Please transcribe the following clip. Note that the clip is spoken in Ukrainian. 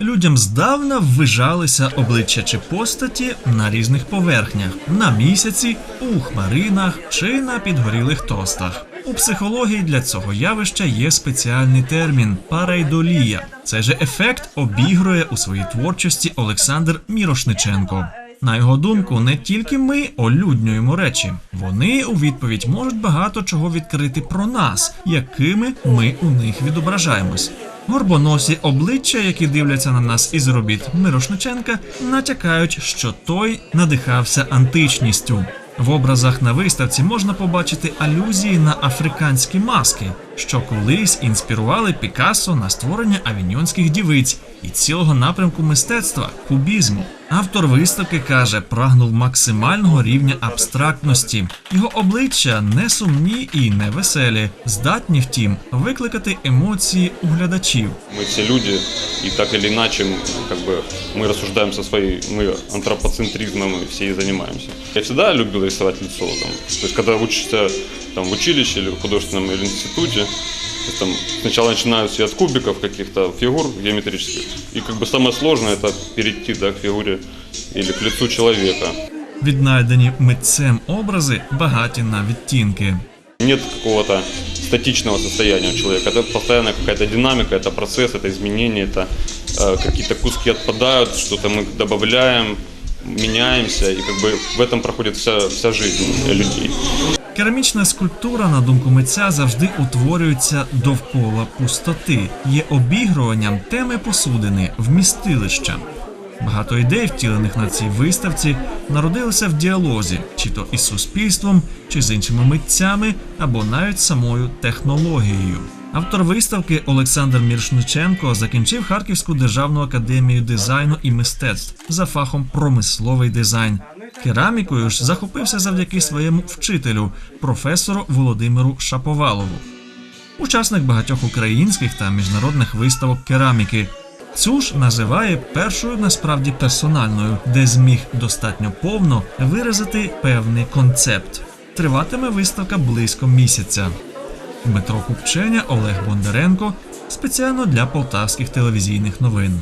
Людям здавна ввижалися обличчя чи постаті на різних поверхнях на місяці, у хмаринах чи на підгорілих тостах. У психології для цього явища є спеціальний термін парейдолія. Цей же ефект обігрує у своїй творчості Олександр Мірошниченко. На його думку, не тільки ми олюднюємо речі, вони у відповідь можуть багато чого відкрити про нас, якими ми у них відображаємось. Горбоносі обличчя, які дивляться на нас із робіт Мирошниченка, натякають, що той надихався античністю. В образах на виставці можна побачити алюзії на африканські маски, що колись інспірували Пікассо на створення авіньйонських дівиць і цілого напрямку мистецтва кубізму. Автор виставки каже, прагнув максимального рівня абстрактності. Його обличчя не сумні і не веселі, здатні, втім, викликати емоції у глядачів. Мы все люди, и так или иначе, м, как бы, мы рассуждаем со своей, мы антропоцентризмом и все и занимаемся. Я всегда любил рисовать лицо. Там. То есть, когда учишься там, в училище или в художественном или институте, то есть, там, сначала начинаются от кубиков каких-то фигур геометрических. И как бы самое сложное это перейти да, к фигуре или к лицу человека. Віднайдені митцем образи багаті на відтінки. Нет какого-то статичного состояния у человека. Это постоянная какая-то динамика, это процесс, это изменения, это э, какие-то куски отпадают, что-то мы добавляем, меняемся, и как бы в этом проходит вся, вся жизнь людей. Керамічна скульптура, на думку митця, завжди утворюється довкола пустоти, є обігруванням теми посудини, вмістилища. Багато ідей, втілених на цій виставці, народилися в діалозі, чи то із суспільством, чи з іншими митцями, або навіть самою технологією. Автор виставки Олександр Міршниченко закінчив Харківську державну академію дизайну і мистецтв за фахом промисловий дизайн. Керамікою ж захопився завдяки своєму вчителю, професору Володимиру Шаповалову учасник багатьох українських та міжнародних виставок кераміки. Цю ж називає першою насправді персональною, де зміг достатньо повно виразити певний концепт. Триватиме виставка близько місяця. Дмитро Купченя, Олег Бондаренко спеціально для полтавських телевізійних новин.